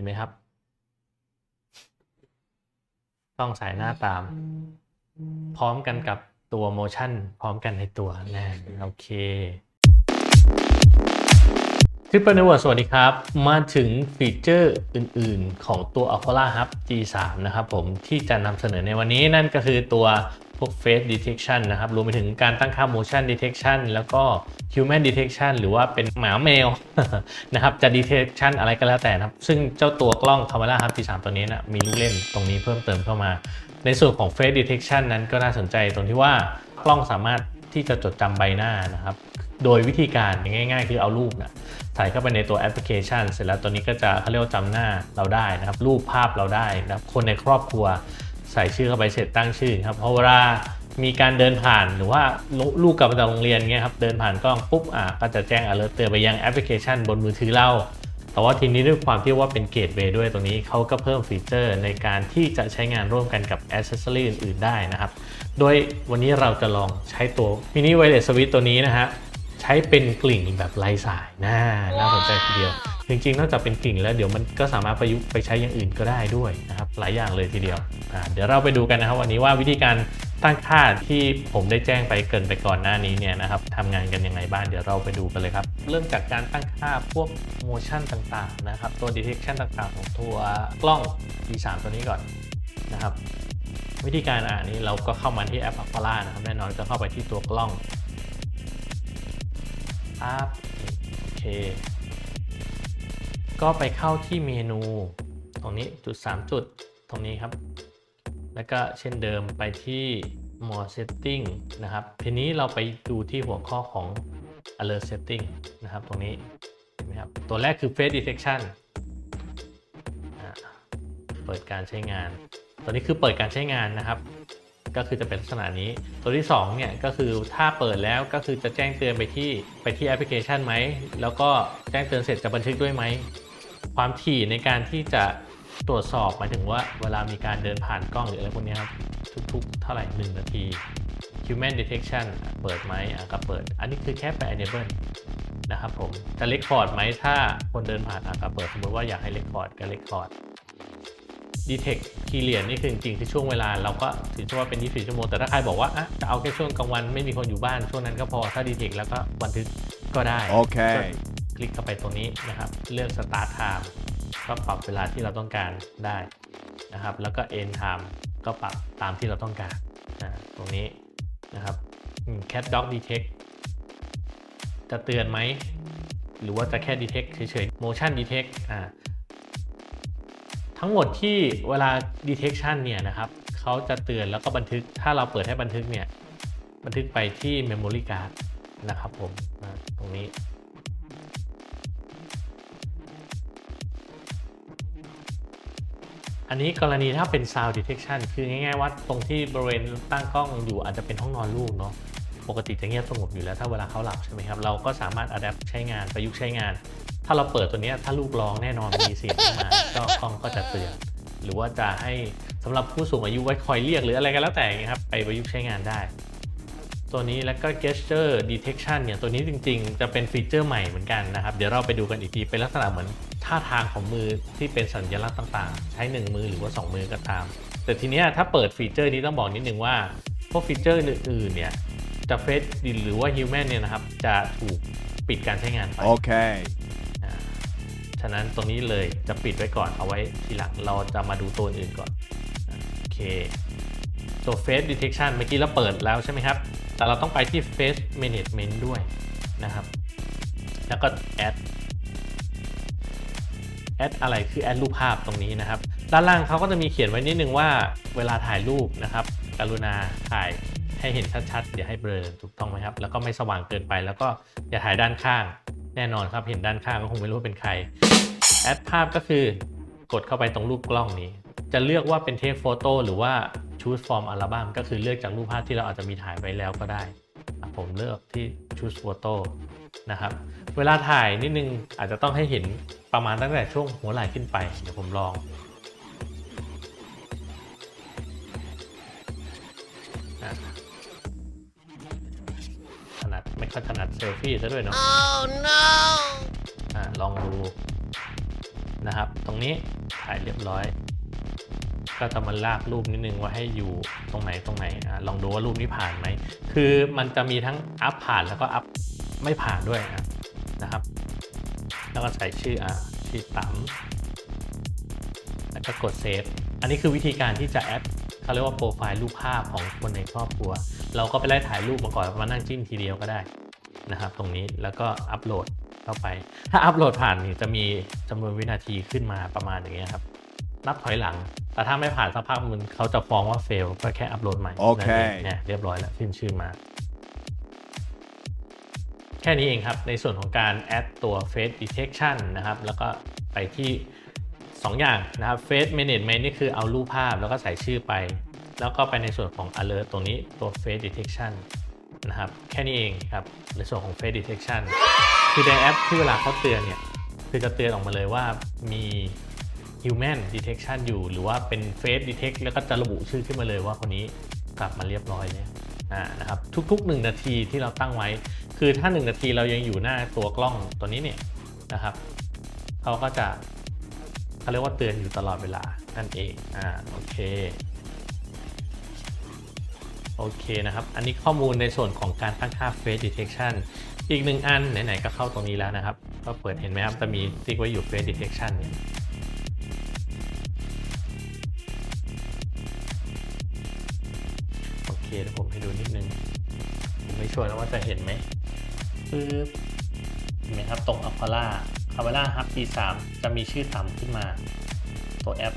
ห็นไหมครับ ต้องสายหน้าตาม พร้อมกันกับตัวโมชั่น พร้อมกันในตัวนะโอเคทริปเปิลเนเวอร์สวัสดีครับ มาถึงฟีเจอร์อื่น ๆ ของตัว Aquila Hub G3 นะครับผมที่จะนำเสนอในวันนี้นั่นก็คือตัว พวก Face Detection นะครับรวมไปถึงการตั้งค่า Motion Detection แล้วก็ Human Detection หรือว่าเป็นหมาแมวนะครับจะ Detection อะไรก็แล้วแต่นะครับ ซึ่งเจ้าตัวกล้อง Camera Hub G3 ตัวนี้นะมีลูกเล่นตรงนี้เพิ่มเติมเข้ามา ในส่วนของ Face Detection นั้นก็น่าสนใจตรงที่ว่ากล้องสามารถที่จะจดจำใบหน้านะครับโดยวิธีการง่าย ๆ คือเอารูปนะใส่เข้าไปในตัวแอปพลิเคชัน เสร็จแล้วตัวนี้ก็จะเขาเรียกว่าจำหน้าเราได้นะครับ รูปภาพเราได้นะครับคนในครอบครัว ใส่ชื่อเข้าไปเสร็จตั้งชื่อครับเพราะเวลามีการเดินผ่านหรือว่าลูกกลับมาจากโรงเรียนเงี้ยครับเดินผ่านกล้องปุ๊บอะก็จะแจ้ง alert เตือนไปยังแอปพลิเคชันบนมือถือเรา แต่ว่าทีนี้ด้วยความที่ว่าเป็นเกตเวย์ด้วยตรงนี้เขาก็เพิ่มฟีเจอร์ในการที่จะใช้งานร่วมกันกับแอ c เซสซอรีอื่นๆได้นะครับ โดยวันนี้เราจะลองใช้ตัวมินิไวเลสสวิตตัวนี้นะฮะใช้เป็นกลิ่งแบบไร้สายน่าน่าสนใจทีเดียว จริงๆ นอกจากเป็นกิ่งแล้วเดี๋ยวมันก็สามารถประยุกต์ไปใช้อย่างอื่นก็ได้ด้วยนะครับหลายอย่างเลยทีเดียวเดี๋ยวเราไปดูกันนะครับวันนี้ว่าวิธีการตั้งค่าที่ผมได้แจ้งไปเกินไปก่อนหน้านี้เนี่ยนะครับทำงานกันยังไงบ้างเดี๋ยวเราไปดูกันเลยครับ เริ่มจากการตั้งค่าพวก motion ต่างๆนะครับตัว detection ต่างๆ ของตัวกล้อง D3 ตัวนี้ก่อนนะครับ วิธีการอ่านนี้เราก็เข้ามาที่แอป Aquala นะครับแน่นอนก็เข้าไปที่ตัวกล้องอัพโอเค ก็ไปเข้าที่เมนู ตรงนี้จุด 3 จุดตรงนี้ครับ แล้วก็เช่นเดิมไปที่ more setting นะครับ ทีนี้เราไปดูที่หัวข้อของ alert setting นะครับ ตรงนี้เห็นไหมครับ ตัวแรกคือ face detection เปิดการใช้งาน ตัวนี้คือเปิดการใช้งานนะครับ ก็คือจะเป็นลักษณะนี้ ตัวที่2เนี่ยก็คือถ้าเปิดแล้วก็คือจะแจ้งเตือนไปที่ไปที่แอปพลิเคชันไหม แล้วก็แจ้งเตือนเสร็จจะบันทึกด้วยไหม ความถี่ในการที่จะตรวจสอบหมายถึงว่าเวลามีการเดินผ่านกล้องหรืออะไรพวกนี้ครับ ทุกๆ เท่าไหร่ 1 นาที human detection เปิดไหมอะก็เปิด อันนี้คือแค่ไป enable นะครับผมจะ record ไหมถ้าคนเดินผ่านอะก็เปิดสมมติว่าอยากให้ record ก็ record detect period นี่คือจริงๆที่ช่วงเวลาเราก็ถือว่าเป็น 24 ชั่วโมง แต่ถ้าใครบอกว่าอะจะเอาแค่ช่วงกลางวันไม่มีคนอยู่บ้านช่วงนั้นก็พอถ้า detect แล้วก็บันทึกก็ได้ Okay. ค คลิกเข้าไปตรงนี้นะครับเลือก start time ก็ปรับเวลาที่เราต้องการได้นะครับ แล้วก็ end time ก็ปรับตามที่เราต้องการนะตรงนี้นะครับ cat dog detect จะเตือนไหม หรือว่าจะแค่ detect เฉยๆ motion detect อ่าทั้งหมดที่เวลา detection เนี่ยนะครับเขาจะเตือนแล้วก็บันทึก ถ้าเราเปิดให้บันทึกเนี่ย บันทึกไปที่ memory card นะครับผมตรงนี้ อันนี้กรณีถ้าเป็น sound detection คือง่ายๆว่าตรงที่บริเวณตั้งกล้องอยู่อาจจะเป็นห้องนอนลูกเนาะปกติจะเงียบสงบอยู่แล้วถ้าเวลาเขาหลับใช่ไหมครับเราก็สามารถ adapt ใช้งานประยุกต์ใช้งาน ถ้าเราเปิดตัวนี้ถ้าลูกร้องแน่นอนมีเสียงขึ้นมาก็กล้องก็จะเตือนหรือว่าจะให้สำหรับผู้สูงอายุไว้คอยเรียกหรืออะไรก็แล้วแต่ครับไปประยุกต์ใช้งานได้ ตัวนี้แล้วก็ gesture detection เนี่ยตัวนี้จริงๆ จะเป็นฟีเจอร์ใหม่เหมือนกันนะครับ เดี๋ยวเราไปดูกันอีกที เป็นลักษณะเหมือนท่าทางของมือที่เป็นสัญลักษณ์ต่างๆ ใช้ 1 มือหรือว่า 2 มือก็ตาม แต่ทีเนี้ยถ้าเปิดฟีเจอร์นี้ต้องบอกนิดนึงว่า พวกฟีเจอร์อื่นๆเนี่ยจะเฟซหรือว่า human เนี่ยนะครับ จะถูกปิดการใช้งานไป Okay. อ่าฉะนั้นตรงนี้เลยจะปิดไว้ก่อนเอาไว้ทีหลังเราจะมาดูตัวอื่นก่อนอ่าโอเคตัว Face Detection เมื่อกี้เราเปิดแล้วใช่ไหมครับ แต่เราต้องไปที่ Face Management ด้วยนะครับ แล้วก็ Add Add อะไรคือ Add รูปภาพตรงนี้นะครับ ด้านล่างเขาก็จะมีเขียนไว้นิดนึงว่าเวลาถ่ายรูปนะครับ กรุณาถ่ายให้เห็นชัดๆอย่าให้เบลอถูกต้องไหมครับ แล้วก็ไม่สว่างเกินไป แล้วก็อย่าถ่ายด้านข้าง แน่นอนครับเห็นด้านข้างก็คงไม่รู้เป็นใครแอดภาพก็คือกดเข้าไปตรงรูปกล้องนี้ จะเลือกว่าเป็นเทคโฟโต้หรือว่า choose from อัลบั้มก็คือเลือกจากรูปภาพที่เราอาจจะมีถ่ายไว้แล้วก็ได้อะผมเลือกที่ choose photo นะครับ เวลาถ่ายนิดนึงอาจจะต้องให้เห็นประมาณตั้งแต่ช่วงหัวไหล่ขึ้นไป เดี๋ยวผมลองอะถนัดไม่ค่อยถนัดเซลฟี่ซะด้วยเนาะ Oh no! อะลองดูนะครับ ตรงนี้ถ่ายเรียบร้อย ก็จะมาลากรูปนิดนึงว่าให้อยู่ตรงไหนตรงไหนอลองดูว่ารูปนี้ผ่านไหม คือมันจะมีทั้งอัพผ่านแล้วก็อัพไม่ผ่านด้วยอะนะครับ แล้วก็ใส่ชื่ออะชื่อต๋ำแล้วก็กดเซฟ อันนี้คือวิธีการที่จะแอดเขาเรียกว่าโปรไฟล์รูปภาพของคนในครอบครัว เราก็ไปไล่ถ่ายรูปมาก่อนมานั่งจิ้มทีเดียวก็ได้นะครับ ตรงนี้แล้วก็อัปโหลดเข้าไป ถ้าอัปโหลดผ่านนี่จะมีจำนวนวินาทีขึ้นมาประมาณอย่างเงี้ยครับ นับถอยหลัง แต่ถ้าไม่ผ่านสักพักมันเขาจะฟ้องว่าเฟลก็แค่อัปโหลดใหม่โอเค นั่นงเนี่ยเรียบร้อยแล้วขึ้นชื่อมา แค่นี้เองครับ ในส่วนของการแอดตัว Face Detection นะครับ แล้วก็ไปที่2อย่างนะครับ Face Management นี่คือเอารูปภาพแล้วก็ใส่ชื่อไป แล้วก็ไปในส่วนของ Alert ตรงนี้ตัว Face Detection นะครับ แค่นี้เองครับ ในส่วนของ Face Detection คือในแอปที่เวลาเขาเตือนเนี่ย คือจะเตือนออกมาเลยว่ามี Human Detection อยู่ หรือว่าเป็น Face Detect แล้วก็จะระบุชื่อขึ้นมาเลยว่าคนนี้กลับมาเรียบร้อยแล้วอ่านะครับทุกๆ 1 นาทีที่เราตั้งไว้ คือถ้า 1 นาทีเรายังอยู่หน้าตัวกล้องตัวนี้เนี่ยนะครับเขาก็จะเขาเรียกว่าเตือนอยู่ตลอดเวลานั่นเองอ่าโอเคโอเคนะครับ อันนี้ข้อมูลในส่วนของการตั้งค่า Face Detection อีกหนึ่งอันไหนๆก็เข้าตรงนี้แล้วนะครับ ก็เปิดเห็นไหมครับจะมีติ๊กไว้อยู่ Face Detection เนี่ย เคเดี๋ยวผมให้ดูนิดนึงผมไม่ชัวร์แล้วว่าจะเห็นไหมปึ๊บเห็นไหมครับตรง a p a l a a p a l a Hub G3 จะมีชื่อต่ำขึ้นมา ตัวแอป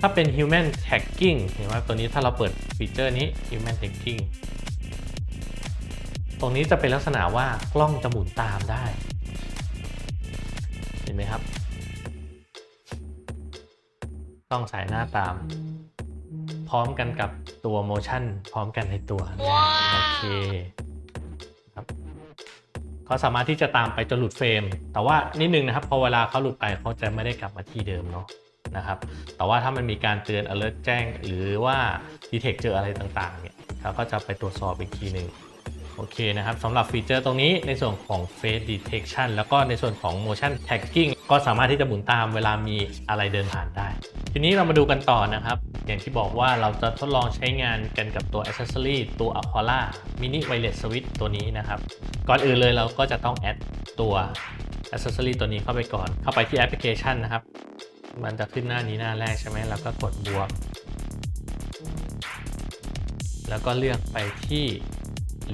ถ้าเป็น Human Tagging เห็นไหมตัวนี้ถ้าเราเปิดฟีเจอร์นี้ Human Tagging ตรงนี้จะเป็นลักษณะว่ากล้องจะหมุนตามได้ เห็นไหมครับต้องสายหน้าตาม พร้อมกันกับ ตัว motion พร้อมกันในตัวนะโอเคครับเขาสามารถที่จะตามไปจนหลุดเฟรม แต่ว่านิดนึงนะครับพอเวลาเขาหลุดไปเขาจะไม่ได้กลับมาที่เดิมเนาะนะครับ แต่ว่าถ้ามันมีการเตือน alert แจ้ง หรือว่า detect เจออะไรต่างๆเนี่ยเขาก็จะไปตรวจสอบอีกทีหนึ่งโอเคนะครับสำหรับฟีเจอร์ตรงนี้ในส่วนของ face detection แล้วก็ในส่วนของ motion tagging ก็สามารถที่จะหมุนตามเวลามีอะไรเดินผ่านได้ ทีนี้เรามาดูกันต่อนะครับ อย่างที่บอกว่าเราจะทดลองใช้งานกันกับตัว accessory ตัว Aquala Mini Wireless Switch ตัวนี้นะครับ ก่อนอื่นเลยเราก็จะต้องแอดตัว accessory ตัวนี้เข้าไปก่อน เข้าไปที่แอปพลิเคชันนะครับ มันจะขึ้นหน้านี้หน้าแรกใช่ไหมแล้วก็กดบวก แล้วก็เลือกไปที่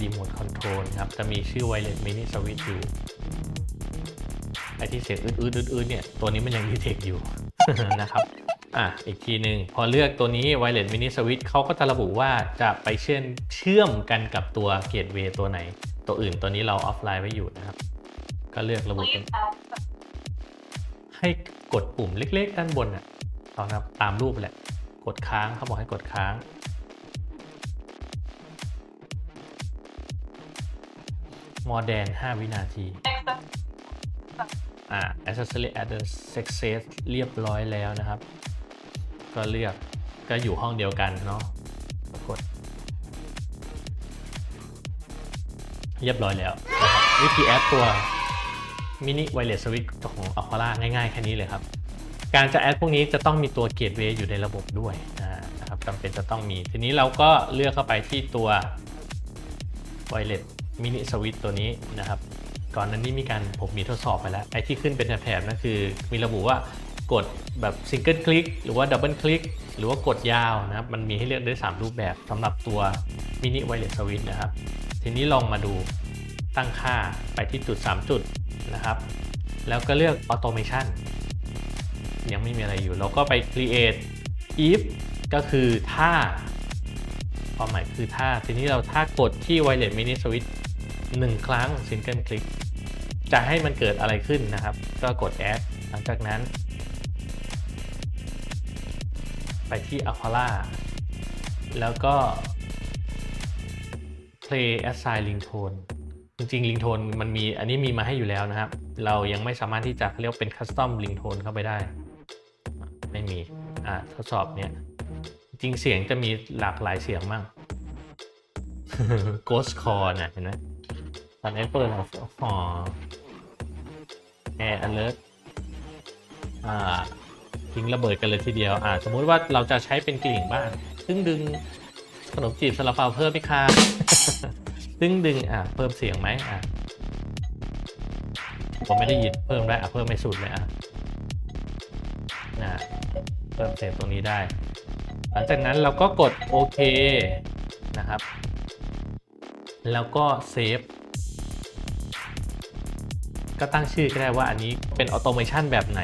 Remote Control ครับ จะมีชื่อ Wireless Mini Switch อยู่ไอที่เสียงอืดๆอืดๆเนี่ย ตัวนี้มันยังดีเทคอยู่นะครับ อะอีกทีหนึ่งพอเลือกตัวนี้ Wireless Mini Switch เขาก็จะระบุว่าจะไปเชื่อมเชื่อมกันกับตัว Gateway ตัวไหน ตัวอื่นตัวนี้เราออฟไลน์ไว้อยู่นะครับ ก็เลือกระบุให้กดปุ่มเล็กๆ ด้านบนอะตอนนะครับตามรูปแหละ กดค้างเขาบอกให้กดค้างมอ r แดน5วินาทีอ่า accessory added success เรียบร้อยแล้วนะครับ ก็เลือกก็อยู่ห้องเดียวกันเนาะกดเรียบร้อยแล้วนะครับวิธีแอดตัว mini wireless switch ของ Aquala ง่ายๆ แค่นี้เลยครับ การจะแอดพวกนี้จะต้องมีตัว gateway อยู่ในระบบด้วยนะครับจำเป็นจะต้องมี ทีนี้เราก็เลือกเข้าไปที่ตัว wireless mini switch ตัวนี้นะครับ ก่อนหนั้นนี่มีการผมมีทดสอบไปแล้ว ไอ้ที่ขึ้นเป็นแถบๆนั่นคือมีระบุว่า กดแบบซิงเกิลคลิกหรือว่าดับเบิลคลิกหรือว่ากดยาวนะครับ มันมีให้เลือกได้ 3 รูปแบบสำหรับตัวมินิไวเลสสวิตนะครับ ทีนี้ลองมาดูตั้งค่าไปที่จุด 3 จุดนะครับ แล้วก็เลือก Automation ยังไม่มีอะไรอยู่ เราก็ไป Create if ก็คือถ้าความหมายคือถ้า ทีนี้เราถ้ากดที่ Wireless Mini Switch หนึ่งครั้ง Single Click จะให้มันเกิดอะไรขึ้นนะครับ ก็กด Add หลังจากนั้น ไปที่ Aquala แล้วก็ Play Assign Ringtone จริงๆ Ringtone มันมีอันนี้มีมาให้อยู่แล้วนะครับ เรายังไม่สามารถที่จะเรียกว่าเป็น Custom Ringtone เข้าไปได้ ไม่มี อ่าทดสอบเนี่ย จริงเสียงจะมีหลากหลายเสียงมาก Ghost Call นะเห็นไหมตอนนี้เปิดแล้วอ๋อ Air Alert อ่า ทิ้งระเบิดกันเลยทีเดียวอ่าสมมุติว่าเราจะใช้เป็นกลิ่งบ้านซึ่งดึงขนมจีบซาลาเปาเพิ่มไหมคะซึ่งดึงอะเพิ่มเสียงไหมอะผมไม่ได้ยินเพิ่มได้อะเพิ่มไม่สุดเลยอะนะเพิ่มเสียงตรงนี้ได้ หลังจากนั้นเราก็กดโอเคนะครับ แล้วก็เซฟก็ตั้งชื่อก็ได้ว่าอันนี้เป็นออโตเมชันแบบไหน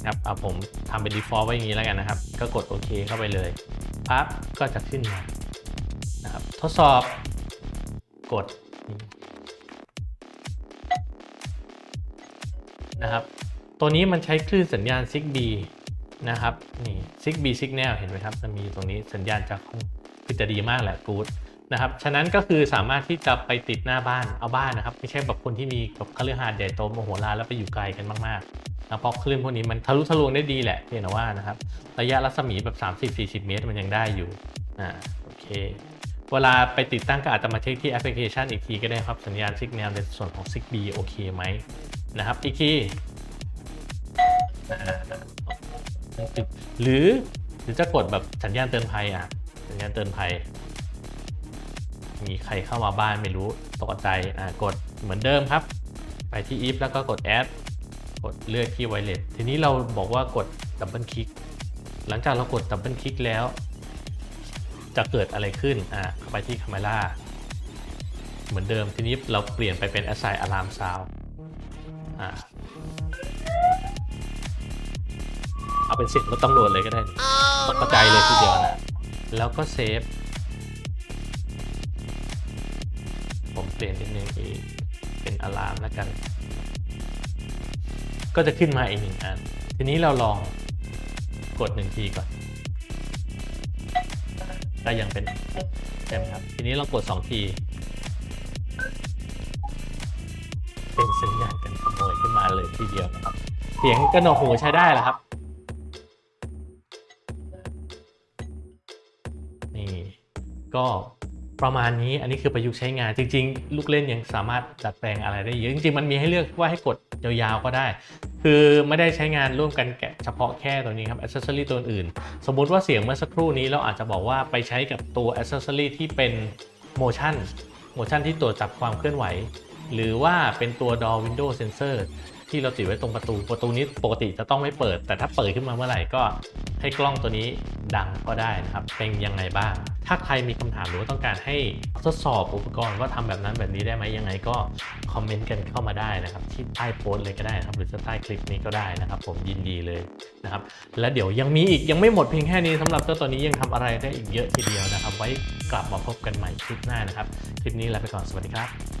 นะครับเอาผมทำเป็น default ไว้อย่างนี้แล้วกันนะครับ ก็กดโอเคเข้าไปเลยปั๊บก็จะขึ้นมานะครับทดสอบกดนะครับ ตัวนี้มันใช้คลื่นสัญญาณ s i g b นะครับ นี่ s i g b Signal เห็นไหมครับ จะมีตรงนี้สัญญาณจากคือจะดีมากแหละกูด นะครับ ฉะนั้นก็คือสามารถที่จะไปติดหน้าบ้านเอาบ้านนะครับ ไม่ใช่แบบคนที่มีกับคฤหาสน์ใหญ่โตมโหฬารแล้วไปอยู่ไกลกันมากๆนะเพราะคลื่นพวกนี้มันทะลุทะลวงได้ดีแหละเพียงแต่ว่านะครับ ระยะรัศมีแบบ 30-40 เมตรมันยังได้อยู่อ่าโอเค เวลาไปติดตั้งก็อาจจะมาเช็คที่แอปพลิเคชันอีกทีก็ได้ครับ สัญญาณ Signal ในส่วนของ Zigbee โอเคไหมนะครับอีกทีหรือหรือจะกดแบบสัญญาณเตือนภัยอะสัญญาณเตือนภัย มีใครเข้ามาบ้านไม่รู้ตกใจอะกดเหมือนเดิมครับ ไปที่ if แล้วก็กด add กดเลือกที่ wireless ทีนี้เราบอกว่ากดดับเบิลคลิกหลังจากเรากดดับเบิลคลิกแล้ว จะเกิดอะไรขึ้นอะเข้าไปที่ camera เหมือนเดิมทีนี้เราเปลี่ยนไปเป็น assign alarm sound อะเอาเป็นเสียงรถตำรวจเลยก็ได้ตกใจเลยทีเดียวนะแล้วก็เซฟ ปลี่ยนเป็นหนึ่งอีกเป็นอะลามแล้วกัน ก็จะขึ้นมาอีกหนึ่งอัน ทีนี้เราลองกดหนึ่งทีก่อนก็ยังเป็นใช่ไหมครับ ทีนี้เรากดสองที เป็นสัญญาณการขโมยขึ้นมาเลยทีเดียวนะครับ เสียงกระหนกหูใช้ได้แล้วครับนี่ก็ ประมาณนี้อันนี้คือประยุกต์ใช้งานจริง ๆ ลูกเล่นยังสามารถดัดแปลงอะไรได้เยอะจริงๆมันมีให้เลือกว่าให้กดยาวๆก็ได้ คือไม่ได้ใช้งานร่วมกันแกะเฉพาะแค่ตัวนี้ครับอ c เซสซอรีตัวอื่น สมมุติว่าเสียงเมื่อสักครู่นี้เราอาจจะบอกว่าไปใช้กับตัวอ c เซสซอรีที่เป็น motion motion ที่ตรวจจับความเคลื่อนไหว หรือว่าเป็นตัว door window sensor ที่เราติดไว้ตรงประตูประตูนี้ปกติจะต้องไม่เปิด แต่ถ้าเปิดขึ้นมาเมื่อไหร่ก็ให้กล้องตัวนี้ดังก็ได้นะครับ เป็นยังไงบ้าง ถ้าใครมีคำถามหรือว่าต้องการให้ทดสอบอุปกรณ์ว่าทำแบบนั้นแบบนี้ได้ไหมยังไงก็คอมเมนต์กันเข้ามาได้นะครับ ที่ใต้โพสต์เลยก็ได้นะครับ หรือจะใต้คลิปนี้ก็ได้นะครับ ผมยินดีเลยนะครับ และเดี๋ยวยังมีอีกยังไม่หมดเพียงแค่นี้สำหรับเจ้าตัวนี้ยังทำอะไรได้อีกเยอะทีเดียวนะครับ ไว้กลับมาพบกันใหม่คลิปหน้านะครับ คลิปนี้ลาไปก่อนสวัสดีครับ